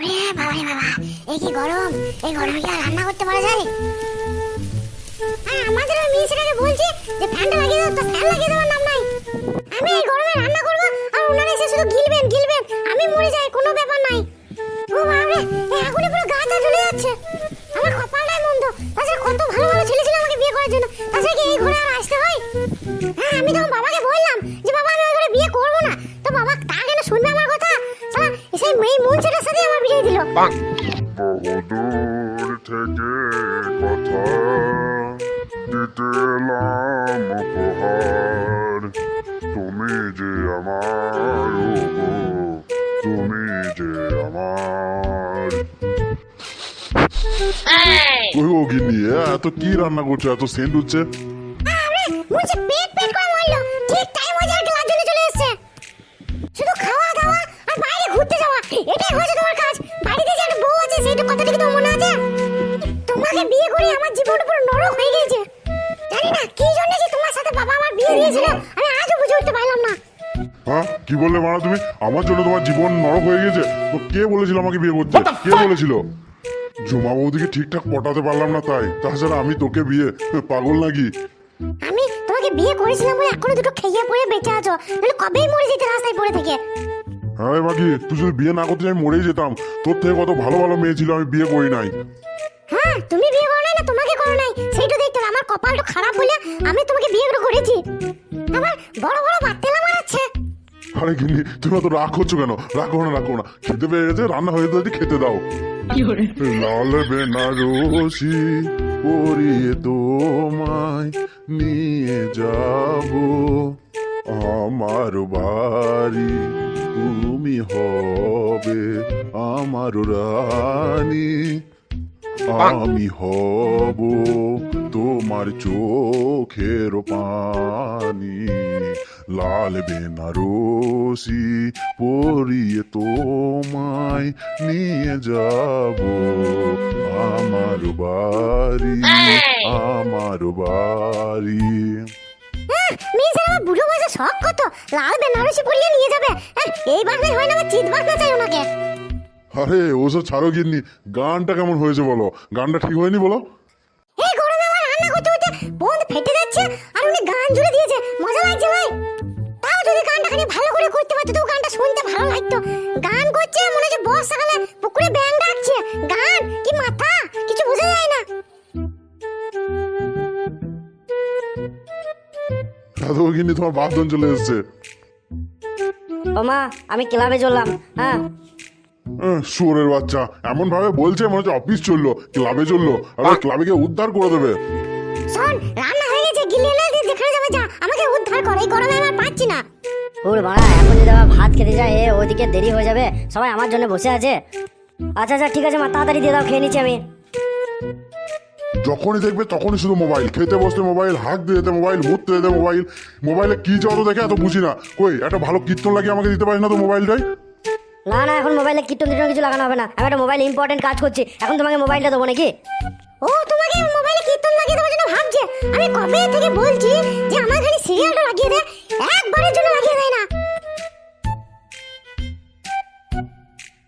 ওরে বাবা রে বাবা এই কি গরম? এই গরমে কি আর রান্না করতে পারা যায়? আমাদের ওই মিস্ত্রিটাকে বলছি যে ফ্যানটা লাগিয়ে দাও, তো ফ্যান লাগিয়ে দেওয়ার নাম নাই। আমি এই গরমে রান্না করব আর ওনারা এসে শুধু গিলবেন গিলবেন। আমি মরে যাই, কোনো ব্যাপার নাই। ও বাবা এই আগুনে পুরো গা টা জ্বলে যাচ্ছে। আমার কপালটাই মন্দ। তাছাড়া কত ভালো ভালো ছেলে ছিল আমাকে বিয়ে করার জন্য। তাছাড়া কি এই ঘরে আর আসতে হয়? হ্যাঁ আমি তখন বাবাকে বললাম যে, বাবা, আমি ওই ঘরে বিয়ে করব না। তো বাবা তা কেন শুনবে আমার কথা? সালা মেয়ে মন বহুদূর থেকে কথা দিতে এলাম উপহার। তুমি যে আমার তুমি যে আমার। ওই গিন্নি এত কি রান্না করছ? এত সেন্ট হচ্ছে? তোমাকে বিয়ে করে আমার জীবন পুরো নরক হয়ে গেছে জানি না কি জন্য যে তোমার সাথে বাবা আমার বিয়ে দিয়েছিল আমি আজও বুঝে উঠতে পারলাম না। হ্যাঁ কি বললে মারা তুমি? আমার জন্য তোমার জীবন নরক হয়ে গেছে তো কে বলেছিল আমাকে বিয়ে করতে? কে বলেছিল? জমা বৌদিকে ঠিকঠাক পটাতে পারলাম না তাই। তাছাড়া আমি তোকে বিয়ে পাগল নাকি? আমি তোমাকে বিয়ে করেছিলাম বলে এখনও দুটো খেয়ে পড়ে বেঁচে আছো। নাহলে কবেই মরে যেতে রাস্তায় পড়ে থেকে? হ্যাঁ বাকি তুই যদি বিয়ে না করতে আমি মরেই যেতাম। তোর থেকে কত ভালো ভালো মেয়ে ছিল আমি বিয়ে করি নাই। হ্যাঁ তুমি বিয়ে করো নাই না তোমাকে করো নাই? সেইটা দেখতে আমার কপালটা খারাপ বলে আমি তোমাকে বিয়ে করে করেছি। আমার বড় বড় বাত্তেলা মারাচ্ছে। আরে গিন্নি তুমি তো রাগ করছ কেন? রাগ রাখো না রাগ রাখো না। খেতে পেয়ে গেছে রান্না হয়ে গেছে খেতে দাও। লাল বেনারসি পরিয়ে তোমায় নিয়ে যাব। আমার বাড়ি তুমি হবে আমার রানী। আমি হব তোমার চোখের পানি। লাল বেনারসি পরিয়ে তোমায় নিয়ে যাব। আমার বাড়ি আমার বাড়ি। বুড়ো বয়সে শখ কত? লাল বেনারসি পরিয়ে নিয়ে যাবে। এই বাংলায় হয় না আমার চিত বাংলা চাই ওনাকে। আরে ওসব ছাড়ো গিন্নি। গানটা কেমন হয়েছে বলো? গানটা ঠিক হয়নি বলো? এই গরমে আমার রান্না করতে করতে বন্ধ ফেটে যাচ্ছে আর উনি গান জুড়ে দিয়েছে। মজা লাগছে ভাই। তাও যদি গানটা খালি ভালো করে করতে পারতো তো গানটা শুনতে ভালো লাগতো। গান করছে মনে হচ্ছে বর্ষাকালে পুকুরে ব্যাং ডাকছে। গান? কি মাথা? কিছু বোঝা যায় না। দাদু গিন্নি তোমার বাথরুম চলে এসছে। ও মা আমি ক্লাবে চললাম। হ্যাঁ। শুয়োরের বাচ্চা। এমন ভাবে বলছে মনে হচ্ছে অফিস চলল ক্লাবে চলল। আবার ক্লাবে গিয়ে উদ্ধার করে দেবে। শোন রান্না হয়ে গেছে গিলে না দিয়ে যেখানে যাবে যা। আমাকে উদ্ধার কর এই গরমে আমার পাচ্ছি না। ওর বাড়া এখন যদি আবার ভাত খেতে যায় এ ওদিকে দেরি হয়ে যাবে। সবাই আমার জন্য বসে আছে। আচ্ছা আচ্ছা ঠিক আছে মা তাড়াতাড়ি দিয়ে দাও খেয়ে নিচ্ছি আমি। যখনই দেখবে তখনই শুধু মোবাইল। খেতে বসতে মোবাইল হাঁক দিয়ে যেতে মোবাইল মুততে যেতে মোবাইল। মোবাইলে কি যত দেখে এত বুঝি না। কই একটা ভালো কীর্তন লাগিয়ে আমাকে দিতে পারিস না তো মোবাইলটাই? না না, এখন মোবাইলে কীর্তন টির্তন কিছু লাগানো হবে না। আমি একটা মোবাইল ইম্পর্টেন্ট কাজ করছি। এখন তোমাকে মোবাইলটা দেবো নাকি? ও, তোমাকে মোবাইলে কীর্তন লাগিয়ে দেওয়ার জন্য ভাবছে। আমি কবে থেকে বলছি যে আমার খালি সিরিয়ালটা লাগিয়ে দে।